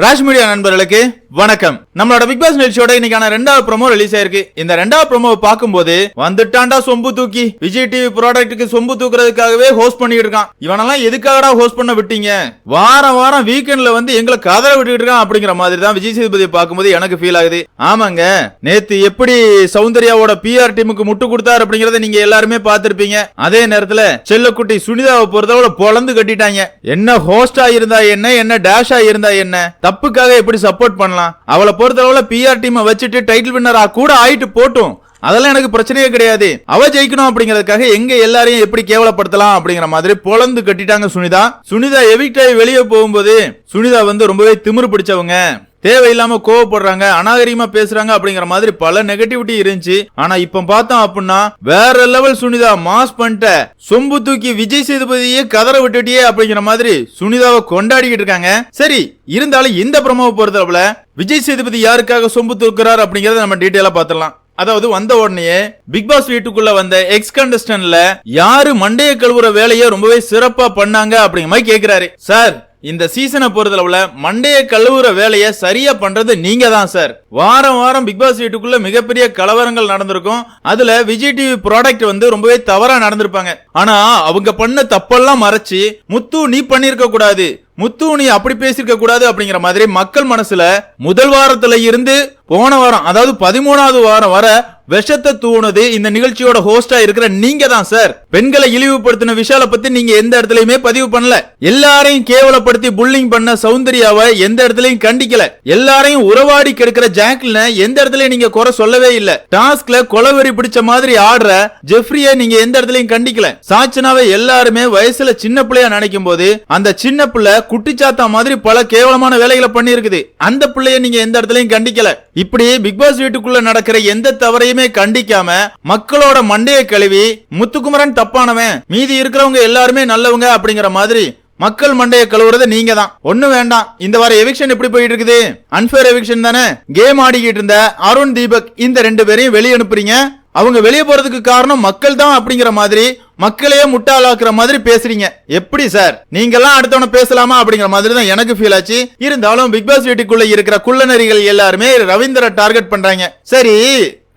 Raj media நண்பர்களுக்கு வணக்கம். நம்மளோட பிக் பாஸ் நிகழ்ச்சியோட இன்னைக்கான ரெண்டாவது ப்ரோமோ ரிலீஸ் ஆயிருக்கு. இந்த ரெண்டாவது ப்ரோமோ பார்க்கும்போது வந்துட்டான்டா சொம்பு தூக்கி. விஜய் டிவி ப்ராடக்ட்டுக்கு சொம்பு தூக்குறதுக்காகவே ஹோஸ்ட் பண்ணிட்டு இருக்கான். இவனெல்லாம் எதுக்காகடா ஹோஸ்ட் பண்ண விட்டீங்க? வாரம் வாரம் வீக்கெண்ட்ல வந்து எங்களை கதற விட்டுட்டு இருக்கான் அப்படிங்கிற மாதிரி தான் விஜய் சேதுபதி பார்க்கும்போது எனக்கு ஃபீல் ஆகுது. ஆமாங்க. நேத்து எப்படி சௌந்தர்யாவோட பிஆர் டீமுக்கு முட்டு கொடுத்தாரு அப்படிங்கறத நீங்க எல்லாருமே பார்த்திருப்பீங்க. அதே நேரத்துல செல்லக்குட்டி சுனிதாவை பொறுத்தவரை பொழந்து கட்டிட்டாங்க. என்ன ஹோஸ்டா இருந்தா என்ன என்ன டேஷா இருந்தா என்ன? தப்புக்காக எப்படி சப்போர்ட் பண்ணலாம்? அவளை பொறுத்தளவுல பிஆர் டீமை வச்சுட்டு டைட்டில் வின்னரா கூட ஆயிட்டு போட்டும். அதெல்லாம் எனக்கு பிரச்சனையே கிடையாது. அவ ஜெயிக்கணும் அப்படிங்கறதுக்காக எங்க எல்லாரையும் எப்படி கேவலப்படுத்தலாம் அப்படிங்கிற மாதிரி பொழந்து கட்டிட்டாங்க சுனிதா. சுனிதா எவிக்டாய் வெளியே போகும்போது சுனிதா வந்து ரொம்பவே திமிரு பிடிச்சவங்க. தேவையில்லாம கோவப்படுறாங்க அநாகரிகமா பேசுறாங்க அப்படிங்கிற மாதிரி பல நெகட்டிவிட்டி இருந்துச்சு. ஆனா இப்ப பார்த்தோம் அப்படின்னா வேற லெவல் சுனிதா மாஸ் பண்ணிட்ட சொம்பு தூக்கி விஜய் சேதுபதியே கதற விட்டுட்டியே அப்படிங்கிற மாதிரி சுனிதாவை கொண்டாடிக்கிட்டு இருக்காங்க. சரி இருந்தாலும் இந்த பிரமாவை பொறுத்தளவுல விஜய் சேதுபதி யாருக்காக சொம்பு தூக்குறாரு அப்படிங்கறத நம்ம டீட்டெயிலா பாத்திரலாம் அதாவது வந்த உடனே பிக் பாஸ் வீட்டுக்குள்ள வந்த எக்ஸ் கண்டஸ்டன்ட்ல யாரு மண்டைய கழுவுற வேலையை ரொம்பவே சிறப்பா பண்ணாங்க அப்படிங்கிற மாதிரி கேக்குறாரு. சார் இந்த சீசனை பொறுத்தளவுல மண்டைய கழுவுற வேலையை சரியா பண்றது நீங்க தான் சார். வாரம் வாரம் பிக் பாஸ் வீட்டுக்குள்ள மிகப்பெரிய கலவரங்கள் நடந்திருக்கும். அதுல விஜய் டிவி ப்ராடக்ட் வந்து ரொம்பவே தவறா நடந்திருப்பாங்க. ஆனா அவங்க பண்ண தப்பெல்லாம் மறைச்சு முத்து நீ பண்ணிருக்க கூடாது முத்து நீ அப்படி பேசிருக்க கூடாது அப்படிங்கிற மாதிரி மக்கள் மனசுல முதல் வாரத்துல இருந்து போன வாரம் அதாவது பதிமூணாவது வாரம் வர விஷத்தை தூணுது இந்த நிகழ்ச்சியோட ஹோஸ்டா இருக்கிற நீங்க தான் சார் பெண்களை இழிவுபடுத்தின விஷால பத்தி நீங்க எந்த இடத்துலயுமே பதிவு பண்ணல. எல்லாரையும் கேவலப்படுத்தி புல்லிங் பண்ண சௌந்தர்யாவை எந்த இடத்துலயும் கண்டிக்கல. எல்லாரையும் உறவாடி கெடுக்கிற ஜாக்லின எந்த இடத்துலயும் நீங்க குறை சொல்லவே இல்ல. டாஸ்க்ல கொலவெறி பிடிச்ச மாதிரி ஆடுற ஜெஃப்ரிய நீங்க எந்த இடத்துலயும் கண்டிக்கல. சாச்சனாவை எல்லாருமே வயசுல சின்ன பிள்ளையா நினைக்கும் போது அந்த சின்ன பிள்ளை குட்டிச்சாத்தா மாதிரி பல கேவலமான வேலைகளை பண்ணி இருக்குது அந்த பிள்ளைய நீங்க எந்த இடத்துலயும் கண்டிக்கல. இப்படி பிக் பாஸ் வீட்டுக்குள்ள நடக்கிற எந்த தவறையுமே கண்டிக்காம மக்களோட மண்டையை கழுவி முத்துக்குமரன் தப்பானவன். மீதி இருக்கிறவங்க எல்லாருமே நல்லவங்க அப்படிங்கிற மாதிரி மக்கள் மண்டையை கழுவுறது நீங்க தான். ஒண்ணு வேண்டாம். இந்த வார எவிக்ஷன் எப்படி போயிட்டு இருக்குது? அன்பேர் எவிக்ஷன் தானே. கேம் ஆடிக்கிட்டு இருந்த அருண் தீபக் இந்த ரெண்டு பேரையும் வெளியே அனுப்புறீங்க. அவங்க வெளியே போறதுக்கு காரணம் மக்கள் தான் அப்படிங்கிற மாதிரி மக்களையே முட்டாளாக்குற மாதிரி பேசுறீங்க. எப்படி சார்? நீங்கெல்லாம் அடுத்தவன பேசலாமா அப்படிங்கிற மாதிரி தான் எனக்கு ஃபீல் ஆச்சு. இருந்தாலும் பிக் பாஸ் வீட்டுக்குள்ள இருக்கிற குள்ளநரிகள் எல்லாருமே ரவீந்திர டார்கெட் பண்றாங்க. சரி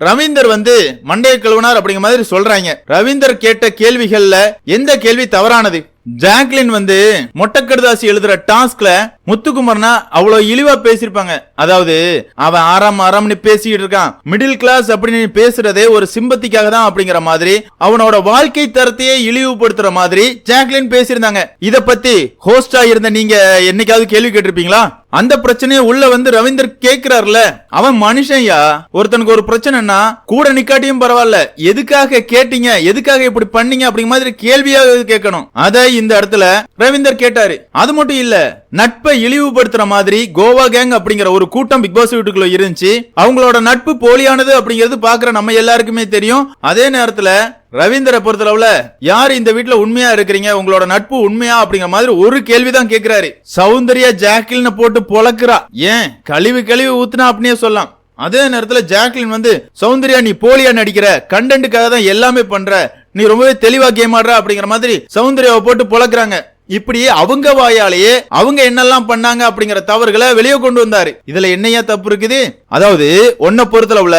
ரவீந்தர் வந்து மண்டைய கழுவினார் அப்படிங்கிற மாதிரி சொல்றாங்க. ரவீந்தர் கேட்ட கேள்விகள்ல எந்த கேள்வி தவறானது? ஜாக்லின் வந்து மொட்டக்கடுதாசி எழுதுற டாஸ்க்ல முத்துக்குமர்னா அவ்வளவு இழிவா பேசியிருப்பாங்க. அதாவது அவன் ஆறாம் ஆறாம்னு பேசிக்கிட்டு இருக்கான். மிடில் கிளாஸ் அப்படின்னு பேசுறதே ஒரு சிம்பத்திக்காக தான் அப்படிங்கிற மாதிரி அவனோட வாழ்க்கை தரத்தையே இழிவுபடுத்துற மாதிரி ஜாக்லின் பேசியிருந்தாங்க. இத பத்தி ஹோஸ்டா இருந்த நீங்க என்னைக்காவது கேள்வி கேட்டிருப்பீங்களா? அந்த பிரச்சனையை உள்ள வந்து ரவீந்தர் கேக்குறாருல. அவன் மனுஷன்யா? ஒருத்தனுக்கு ஒரு பிரச்சனைனா கூட நிக்காட்டியும் பரவாயில்ல. எதுக்காக கேட்டீங்க? எதுக்காக இப்படி பண்ணீங்க? அப்படிங்கிற மாதிரி கேள்வியாக கேட்கணும். அதை இந்த இடத்துல ரவீந்தர் கேட்டாரு. அது மட்டும் இல்ல நட்பை இழிவுபடுத்துற மாதிரி கோவா கேங் அப்படிங்கிற ஒரு கூட்டம் பிக் பாஸ் வீட்டுக்குள்ள இருந்துச்சு. அவங்களோட நட்பு போலியானது அப்படிங்கிறது பாக்குற நம்ம எல்லாருக்குமே தெரியும். அதே நேரத்துல ரவீந்தரை பொறுத்தளவுல யார் இந்த வீட்டுல உண்மையா இருக்கிறீங்க? உங்களோட நட்பு உண்மையா அப்படிங்கிற மாதிரி ஒரு கேள்விதான் கேக்குறாரு. சௌந்தர்யா ஜாக்கிள்னு போட்டு பொழக்குறா. ஏன்? கழிவு கழிவு ஊத்துனா அப்படியே சொல்லலாம். அதே நேரத்துல ஜாக்லின் வந்து சௌந்தர்யா நீ போலியா நடிக்கிற? கண்டென்ட்டுக்காக தான் எல்லாமே பண்ற. நீ ரொம்பவே தெளிவா கேம் ஆடுற அப்படிங்கிற மாதிரி சௌந்தர்யாவை போட்டு பொழக்குறாங்க. இப்படி அவங்க வாயாலேயே அவங்க என்னெல்லாம் பண்ணாங்க அப்படிங்கிற தவறுகளை வெளியே கொண்டு வந்தாரு. இதுல என்னையா தப்பு இருக்குது? அதாவது ஒன்ன பொறுத்தளவுல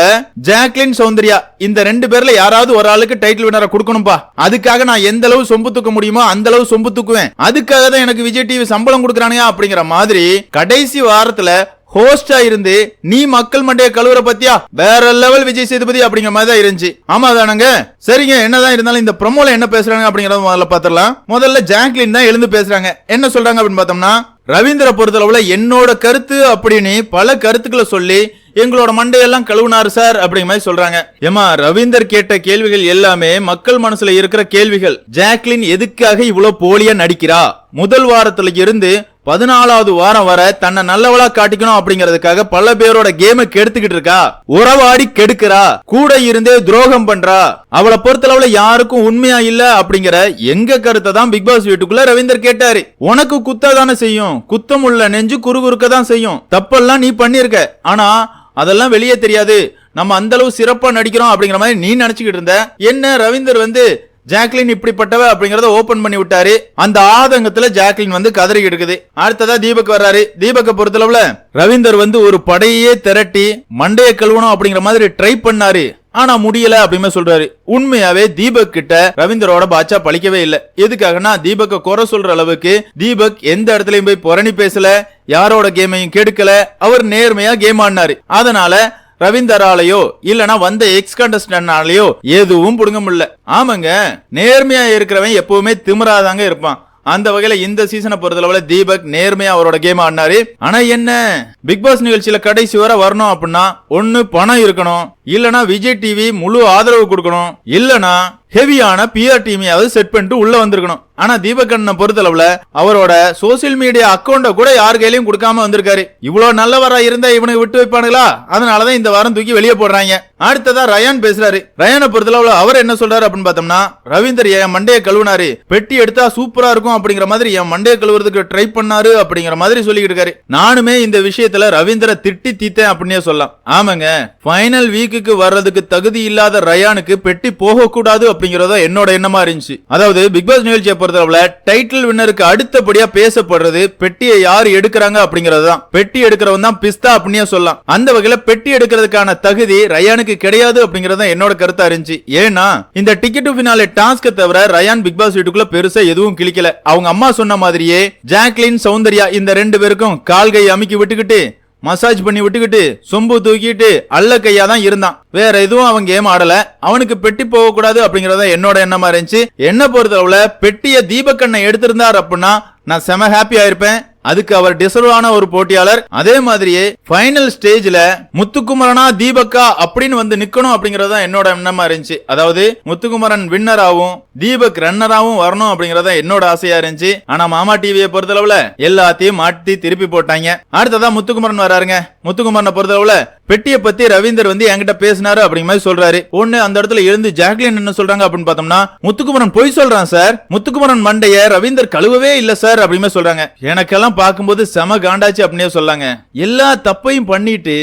ஜாக்லின் சௌந்தர்யா இந்த ரெண்டு பேர்ல யாராவது ஒரு ஆளுக்கு டைட்டில் வினரை கொடுக்கணும்பா. அதுக்காக நான் எந்த அளவு சொம்பு தூக்க முடியுமோ அந்த அளவு சொம்பு தூக்குவேன். அதுக்காக தான் எனக்கு விஜய் டிவி சம்பளம் கொடுக்குறானுங்க அப்படிங்கிற மாதிரி கடைசி வாரத்துல ஹோஸ்டா இருந்து நீ மக்கள் மண்டைய கழுவுற பத்தியா? வேற லெவல் விஜய் சேதுபதி அப்படிங்கிற மாதிரி தான் இருந்துச்சு. ஆமா தானங்க சரிங்க என்னதான் இருந்தாலும் இந்த ப்ரொமோல என்ன பேசுறாங்க அப்படிங்கறத முதல்ல பாத்திரலாம் முதல்ல ஜாக்லின் தான் எழுந்து பேசுறாங்க. என்ன சொல்றாங்க அப்படின்னு பார்த்தோம்னா ரவீந்திர பொறுத்தளவுல என்னோட கருத்து அப்படின்னு பல கருத்துக்களை சொல்லி எங்களோட மண்டையெல்லாம் கழுவுனாரு சார் அப்படிங்கிற மாதிரி சொல்றாங்க. ஏமா ரவீந்தர் கேட்ட கேள்விகள் எல்லாமே மக்கள் மனசுல இருக்கிற கேள்விகள். ஜாக்லின் எதுக்காக இவ்வளவு போலியா நடிக்கிறா? முதல் வாரத்துல இருந்து பதினாலாவது வாரம் வர தன்னை நல்லவளா காட்டிக்கணும் அப்படிங்கறதுக்காக பல பேரோட கேமை கெடுத்துக்கிட்டு இருக்கா? உறவாடி கெடுக்கிறா? கூட இருந்தே துரோகம் பண்றா? அவளை பொறுத்தளவுல யாருக்கும் உண்மையா இல்ல அப்படிங்கிற எங்க கருத்தை தான் பிக் பாஸ் வீட்டுக்குள்ள ரவீந்தர் கேட்டாரு. உனக்கு குத்த தானே செய்யும்? குத்தம் உள்ள நெஞ்சு குறுகுறுக்க தான் செய்யும். தப்பெல்லாம் நீ பண்ணிருக்க ஆனா அதெல்லாம் வெளியே தெரியாது. நம்ம அந்த அளவு சிறப்பா நடிக்கிறோம் அப்படிங்கிற மாதிரி நீ நினைச்சுக்கிட்டு இருந்த. என்ன ரவீந்தர் வந்து ஜாக்லின் இப்படிப்பட்டவ அப்படிங்கறத ஓபன் பண்ணி விட்டாரு. அந்த ஆதங்கத்துல ஜாக்லின் வந்து கதறி எடுக்குது அடுத்ததா தீபக் வர்றாரு. தீபக்க பொறுத்தளவுல ரவீந்தர் வந்து ஒரு படையே திரட்டி மண்டைய கழுவணும் அப்படிங்கிற மாதிரி ட்ரை பண்ணாரு. ஆனா முடியல அப்படின்னு சொல்றாரு. உண்மையாவே தீபக் கிட்ட ரவீந்தரோட பாட்சா பழிக்கவே இல்ல. எதுக்காகனா தீபக்க குறை சொல்ற அளவுக்கு தீபக் எந்த இடத்துலயும் போய் புரணி பேசல. யாரோட கேமையும் கெடுக்கல. அவர் நேர்மையா கேம் ஆடினாரு. அதனால ரவீந்தராலையோ இல்லனா வந்த எக்ஸ் கண்டஸ்டன்ட்னாலேயோ எதுவும் புடுங்க முடியல. ஆமாங்க நேர்மையா இருக்கிறவன் எப்பவுமே திமிராதாங்க இருப்பான். அந்த வகையில இந்த சீசனை பொறுத்தளவுல தீபக் நேர்மையா அவரோட கேம் ஆடினாரு. ஆனா என்ன? பிக் பாஸ் நிகழ்ச்சியில கடைசி வரை வரணும் அப்படின்னா ஒன்னு பணம் இருக்கணும். இல்லனா விஜய் டிவி முழு ஆதரவு கொடுக்கணும். இல்லனா ஹெவியான பிஆர் டீமையாவது செட் பண்ணிட்டு உள்ள வந்திருக்கணும். ஆனா தீபகண்ணனை பொறுத்தளவுல அவரோட சோசியல் மீடியா அக்கௌண்ட கூட யார் கையிலயும் கொடுக்காம வந்திருக்காரு. இவ்வளவு நல்லவரா இருந்தா இவனை விட்டு வைப்பானுங்களா? அதனாலதான் இந்த வாரம் தூக்கி வெளியே போடுறாங்க. அடுத்ததா ரயான் பேசுறாரு. ரயானை பொறுத்தளவுல அவர் என்ன சொல்றாரு அப்படின்னு பார்த்தோம்னா ரவீந்தர் என் மண்டைய கழுவுனாரு? பெட்டி எடுத்தா சூப்பரா இருக்கும் அப்படிங்கிற மாதிரி என் மண்டைய கழுவுறதுக்கு ட்ரை பண்ணாரு அப்படிங்கிற மாதிரி சொல்லிக்கிட்டு இருக்காரு. நானுமே இந்த விஷயத்துல ரவீந்தரை திட்டி தீத்தேன் அப்படின்னே சொல்லலாம். ஆமாங்க ஃபைனல் வீக் வீக்குக்கு வர்றதுக்கு தகுதி இல்லாத ரயானுக்கு பெட்டி போக கூடாது அப்படிங்கறத என்னோட எண்ணமா இருந்துச்சு. அதாவது பிக் பாஸ் நிகழ்ச்சியை பொறுத்தளவுல டைட்டில் வின்னருக்கு அடுத்தபடியா பேசப்படுறது பெட்டியை யார் எடுக்கிறாங்க அப்படிங்கறது தான் பெட்டி எடுக்கிறவன் தான் பிஸ்தா அப்படின்னே சொல்லலாம். அந்த வகையில பெட்டி எடுக்கிறதுக்கான தகுதி ரயானுக்கு கிடையாது அப்படிங்கறத தான் என்னோட கருத்தா இருந்துச்சு. ஏன்னா இந்த டிக்கெட் பின்னாலே டாஸ்க தவிர ரயான் பிக் பாஸ் வீட்டுக்குள்ள பெருசா எதுவும் கிளிக்கல அவங்க அம்மா சொன்ன மாதிரியே ஜாக்லின் சௌந்தர்யா இந்த ரெண்டு பேருக்கும் கால்கை அமுக்கி விட்டுக்கிட்டு மசாஜ் பண்ணி விட்டுக்கிட்டு சொம்பு தூக்கிட்டு அல்ல கையா தான் இருந்தான். வேற எதுவும் அவன் கேம் ஆடல அவனுக்கு பெட்டி போக கூடாது அப்படிங்கறத என்னோட எண்ணமா இருந்துச்சு. என்ன பொறுத்தளவுல பெட்டிய தீபக்கண்ணை எடுத்திருந்தார் அப்படின்னா நான் செம ஹாப்பியா இருப்பேன் அதுக்கு அவர் டிசர்வான ஒரு போட்டியாளர். அதே மாதிரியே ஃபைனல் ஸ்டேஜ்ல முத்துக்குமரனா தீபக்கா அப்படின்னு வந்து நிக்கணும் அப்படிங்கறத என்னோட எண்ணமா இருந்துச்சு. அதாவது முத்துக்குமரன் வின்னராகவும் தீபக் ரன்னராகவும் வரணும் அப்படிங்கறத என்னோட ஆசையா இருந்துச்சு. ஆனா மாமா டிவியை பொறுத்தளவுல எல்லாத்தையும் மாட்டி திருப்பி போட்டாங்க. அடுத்ததான் முத்துக்குமரன் வராருங்க. முத்துக்குமரனை பொறுத்தளவுல பெட்டியை பத்தி ரவீந்தர் வந்து என்கிட்ட பேசினாரு அப்படிங்கிற மாதிரி சொல்றாரு. ஒண்ணு அந்த இடத்துல இருந்து ஜாக்லின் என்ன சொல்றாங்க அப்படின்னு பார்த்தோம்னா முத்துக்குமரன் பொய் சொல்றான் சார். முத்துக்குமரன் மண்டைய ரவீந்தர் கழுவவே இல்ல சார் அப்படின்னு சொல்றாங்க. எனக்கெல்லாம் பார்க்கும்போது செம காண்டாச்சு அப்படின்னே சொல்லாங்க. எல்லா தப்பையும் பண்ணிட்டு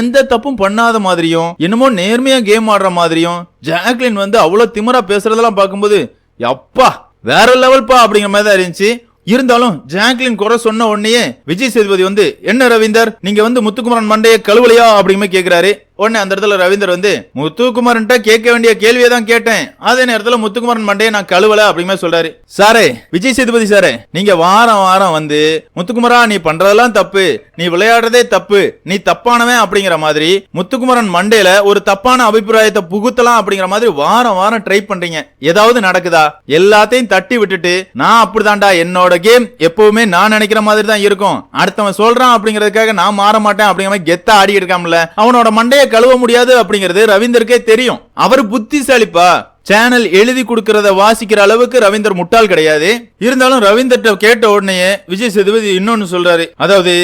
எந்த தப்பும் பண்ணாத மாதிரியும் என்னமோ நேர்மையா கேம் ஆடுற மாதிரியும் ஜாக்லின் வந்து அவ்வளவு திமிரா பேசுறதெல்லாம் பார்க்கும்போது அப்பா வேற லெவல்ப்பா அப்படிங்கிற மாதிரி தான் இருந்துச்சு. இருந்தாலும் ஜாக்லின் குறை சொன்ன உடனே விஜய் சேதுபதி வந்து என்ன ரவீந்தர் நீங்க வந்து முத்துக்குமரன் மண்டைய கழுவலையா? அப்படிங்கிற கேக்குறாரு. உடனே அந்த இடத்துல ரவீந்தர் வந்து முத்துக்குமார்ன்ட்ட கேட்க வேண்டிய கேள்வியை தான் கேட்டேன். அதே நேரத்துல முத்துக்குமரன் மண்டையை நான் கழுவல அப்படிங்கிற சொல்றாரு. சாரே விஜய் சேதுபதி சாரே நீங்க வாரம் வாரம் வந்து முத்துக்குமரா நீ பண்றதெல்லாம் தப்பு. நீ விளையாடுறதே தப்பு. நீ தப்பானவன் அப்படிங்கிற மாதிரி முத்துக்குமரன் மண்டையில ஒரு தப்பான அபிப்பிராயத்தை புகுத்தலாம் அப்படிங்கிற மாதிரி வாரம் வாரம் ட்ரை பண்றீங்க. ஏதாவது நடக்குதா? எல்லாத்தையும் தட்டி விட்டுட்டு நான் அப்படிதான்டா என்னோட கேம் எப்பவுமே நான் நினைக்கிற மாதிரி தான் இருக்கும். அடுத்தவன் சொல்றான் அப்படிங்கிறதுக்காக நான் மாற மாட்டேன் அப்படிங்கிற மாதிரி கெத்தா ஆடி இருக்காமல அவனோட மண்டைய கழுவ முடியாது அப்படிங்கிறது ரவீந்தருக்கே தெரியும். அவர் புத்திசாலிப்பா? சேனல் எழுதி கொடுக்கறத வாசிக்கிற அளவுக்கு ரவீந்தர் முட்டாள் கிடையாது. இருந்தாலும் ரவீந்தர்ட்ட கேட்ட உடனே விஜய் சேதுபதி இன்னொன்னு சொல்றாரு. அதாவது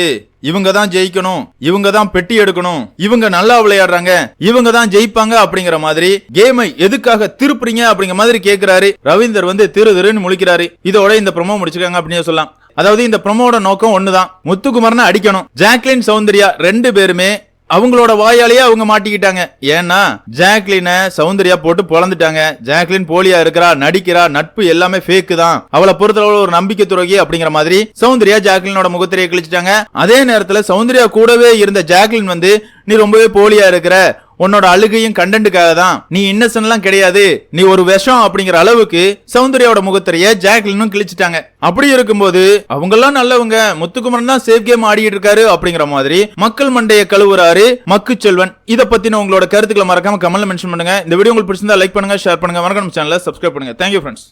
இவங்க தான் ஜெயிக்கணும் இவங்க தான் பெட்டி எடுக்கணும் இவங்க நல்லா விளையாடுறாங்க இவங்க தான் ஜெயிப்பாங்க அப்படிங்கிற மாதிரி கேமை எதுக்காக திருப்புறீங்க அப்படிங்கிற மாதிரி கேட்கிறாரு ரவீந்தர் வந்து திரு திருன்னு முழிக்கிறாரு. இதோட இந்த ப்ரொமோ முடிச்சிருக்காங்க அப்படின்னு சொல்லலாம். அதாவது இந்த ப்ரொமோட நோக்கம் ஒண்ணுதான். முத்துக்குமரனை அடிக்கணும். ஜாக்லின் சௌந்தர்யா ரெண்டு பேருமே அவங்களோட வாயாலேயே அவங்க மாட்டிக்கிட்டாங்க. ஏன்னா ஜாக்லினை சௌந்தர்யா போட்டு பொழந்துட்டாங்க. ஜாக்லின் போலியா இருக்கிறா நடிக்கிறா நட்பு எல்லாமே ஃபேக்கு தான். அவளை பொறுத்தளவு ஒரு நம்பிக்கை துறகி அப்படிங்கிற மாதிரி சௌந்தர்யா ஜாக்லினோட முகத்திரையை கிழிச்சிட்டாங்க. அதே நேரத்துல சௌந்தர்யா கூடவே இருந்த ஜாக்லின் வந்து நீ ரொம்பவே போலியா இருக்கிற. உன்னோட அழுகையும் கண்டென்ட்டுக்காக தான். நீ இன்னசென்ட்லாம் கிடையாது. நீ ஒரு விஷம் அப்படிங்கிற அளவுக்கு சௌந்தர்யாவோட முகத்திரைய ஜாக்லினும் கிழிச்சிட்டாங்க. அப்படி இருக்கும்போது அவங்க எல்லாம் நல்லவங்க. முத்துக்குமரன் தான் சேஃப் கேம் ஆடிட்டு இருக்காரு அப்படிங்கிற மாதிரி மக்கள் மண்டைய கழுவுறாரு மக்கு செல்வன் இத பத்தின உங்களோட கருத்துக்களை மறக்காம கமெண்ட்ல மென்ஷன் பண்ணுங்க. இந்த வீடியோ உங்களுக்கு பிடிச்சிருந்தா லைக் பண்ணுங்க ஷேர் பண்ணுங்க. வணக்கம் சேனலை சப்ஸ்கிரைப் பண்ணுங்க. Thank you friends